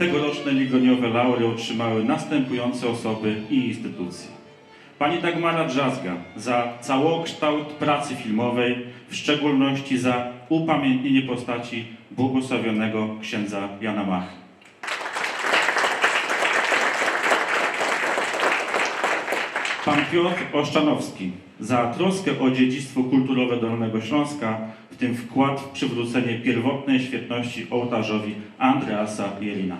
tegoroczne ligoniowe laury otrzymały następujące osoby i instytucje. Pani Dagmara Drzazga za całokształt pracy filmowej, w szczególności za upamiętnienie postaci błogosławionego księdza Jana Machy. Pan Piotr Oszczanowski za troskę o dziedzictwo kulturowe Dolnego Śląska, w tym wkład w przywrócenie pierwotnej świetności ołtarzowi Andreasa Jelina.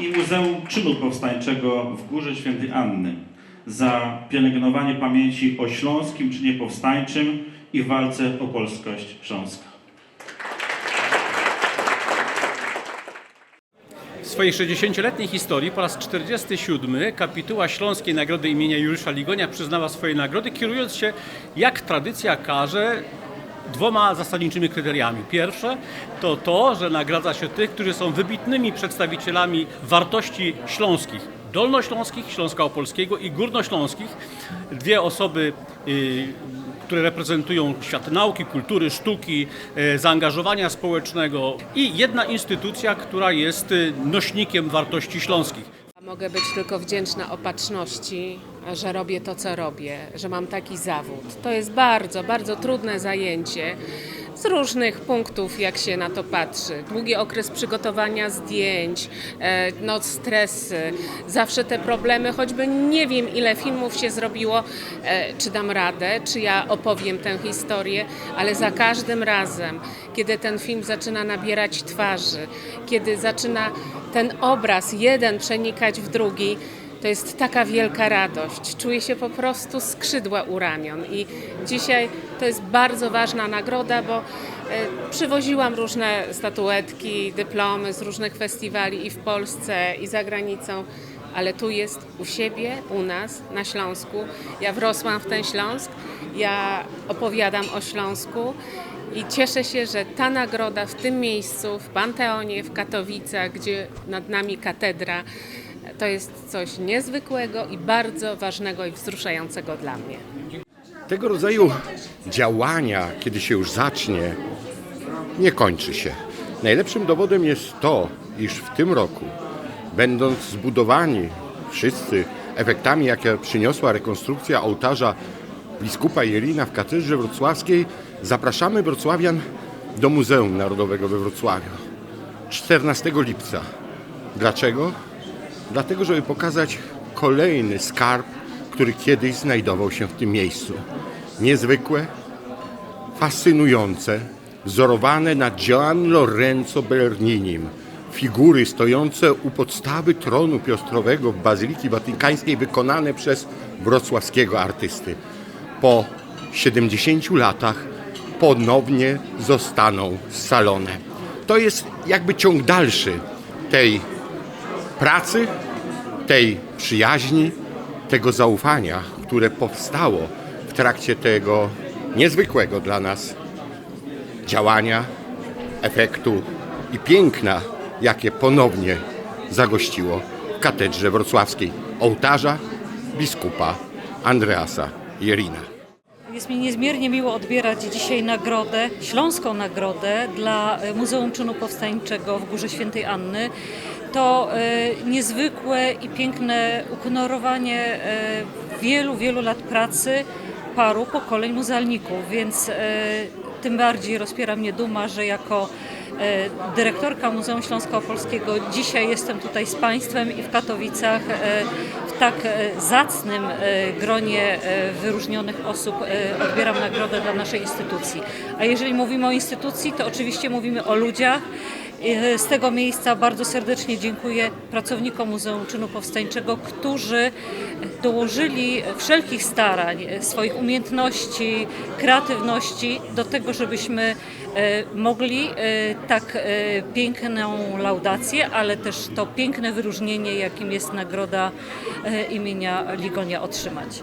I Muzeum Czynu Powstańczego w Górze Świętej Anny za pielęgnowanie pamięci o śląskim czynie powstańczym i walce o polskość Śląska. W swojej 60-letniej historii po raz 47 kapituła Śląskiej Nagrody imienia Juliusza Ligonia przyznała swoje nagrody, kierując się, jak tradycja każe, dwoma zasadniczymi kryteriami. Pierwsze to to, że nagradza się tych, którzy są wybitnymi przedstawicielami wartości śląskich. Dolnośląskich, Śląska Opolskiego i Górnośląskich. Dwie osoby, y, które reprezentują świat nauki, kultury, sztuki, e, zaangażowania społecznego i jedna instytucja, która jest y, nośnikiem wartości śląskich. Mogę być tylko wdzięczna opatrzności, że robię to, co robię, że mam taki zawód. To jest bardzo, bardzo trudne zajęcie z różnych punktów, jak się na to patrzy. Długi okres przygotowania zdjęć, e, no stresy, zawsze te problemy, choćby nie wiem ile filmów się zrobiło, e, czy dam radę, czy ja opowiem tę historię, ale za każdym razem, kiedy ten film zaczyna nabierać twarzy, kiedy zaczyna ten obraz jeden przenikać w drugi, to jest taka wielka radość. Czuję się po prostu skrzydła u ramion i dzisiaj to jest bardzo ważna nagroda, bo e, przywoziłam różne statuetki, dyplomy z różnych festiwali i w Polsce i za granicą, ale tu jest u siebie, u nas, na Śląsku. Ja wrosłam w ten Śląsk, ja opowiadam o Śląsku i cieszę się, że ta nagroda w tym miejscu, w Panteonie, w Katowicach, gdzie nad nami katedra, to jest coś niezwykłego i bardzo ważnego i wzruszającego dla mnie. Tego rodzaju działania, kiedy się już zacznie, nie kończy się. Najlepszym dowodem jest to, iż w tym roku, będąc zbudowani wszyscy efektami, jakie przyniosła rekonstrukcja ołtarza biskupa Jelina w katedrze wrocławskiej, zapraszamy wrocławian do Muzeum Narodowego we Wrocławiu 14 lipca. Dlaczego? Dlatego, żeby pokazać kolejny skarb, który kiedyś znajdował się w tym miejscu. Niezwykłe, fascynujące, wzorowane na Gian Lorenzo Berninim. Figury stojące u podstawy tronu piostrowego w Bazyliki Watykańskiej wykonane przez wrocławskiego artysty. Po 70 latach ponownie zostaną scalone. To jest jakby ciąg dalszy tej pracy, tej przyjaźni, tego zaufania, które powstało w trakcie tego niezwykłego dla nas działania, efektu i piękna, jakie ponownie zagościło w katedrze wrocławskiej ołtarza biskupa Andreasa Jerina. Jest mi niezmiernie miło odbierać dzisiaj nagrodę, śląską nagrodę dla e, Muzeum Czynu Powstańczego w Górze Świętej Anny. To e, niezwykłe i piękne ukonorowanie e, wielu, wielu lat pracy paru pokoleń muzealników, więc e, tym bardziej rozpiera mnie duma, że jako dyrektorka Muzeum Śląsko-Opolskiego dzisiaj jestem tutaj z Państwem i w Katowicach w tak zacnym gronie wyróżnionych osób odbieram nagrodę dla naszej instytucji. A jeżeli mówimy o instytucji, to oczywiście mówimy o ludziach. E, Z tego miejsca bardzo serdecznie dziękuję pracownikom Muzeum Czynu Powstańczego, którzy dołożyli wszelkich starań, e, swoich umiejętności, kreatywności do tego, żebyśmy e, mogli tak piękną laudację, ale też to piękne wyróżnienie, jakim jest nagroda imienia Ligonia otrzymać.